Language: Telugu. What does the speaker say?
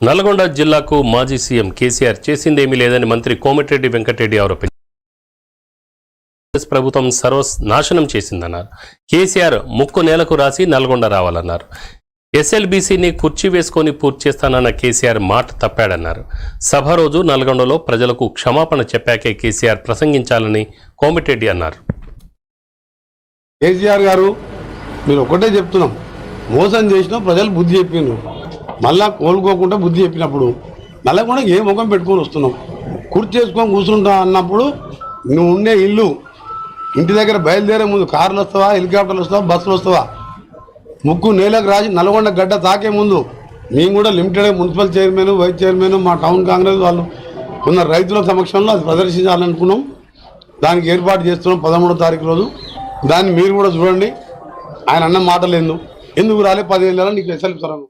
నల్గొండ జిల్లాకు మాజీ సీఎం కేసీఆర్ చేసిందేమీ లేదని మంత్రి కోమటిరెడ్డి వెంకటరెడ్డి ఆరోపించారు ప్రభుత్వం సర్వ నాశనం చేసిందన్నారు. కేసీఆర్ ముక్కు నేలకు రాసి నల్గొండ రావాలన్నారు. ఎస్ఎల్బీసీని కుర్చీ వేసుకొని పూర్తి చేస్తానన్న కేసీఆర్ మాట తప్పాడన్నారు. సభ రోజు నల్గొండలో ప్రజలకు క్షమాపణ చెప్పాకే కేసీఆర్ ప్రసంగించాలని కోమటిరెడ్డి అన్నారు. కేసీఆర్ గారు మీరు ఒకటే చెప్తున్నాం. మోసం చేసినా ప్రజలు బుద్ధి చెప్పిండ్రు మళ్ళా కోలుకోకుండా బుద్ధి చెప్పినప్పుడు మళ్ళా కూడా ఏ ముఖం పెట్టుకొని వస్తున్నాం కుర్చీ చేసుకొని కూర్చుంటా అన్నప్పుడు నువ్వు ఉండే ఇల్లు ఇంటి దగ్గర బయలుదేరే ముందు కార్లు వస్తావా హెలికాప్టర్లు వస్తావా బస్సులు వస్తావా? ముక్కు నేలకు రాసి నల్గొండ గడ్డ తాకే ముందు మేము కూడా limited municipal chairman vice chairman మా టౌన్ కాంగ్రెస్ వాళ్ళు ఉన్న రైతుల సమక్షంలో అది ప్రదర్శించాలనుకున్నాం. దానికి ఏర్పాటు చేస్తున్నాం పదమూడో తారీఖు రోజు. దాన్ని మీరు కూడా చూడండి. ఆయన అన్న మాటలేదు ఎందుకు రాలేదు పదిహేను నెలలు నీకు ఎస్ఎల్ ఇస్తాను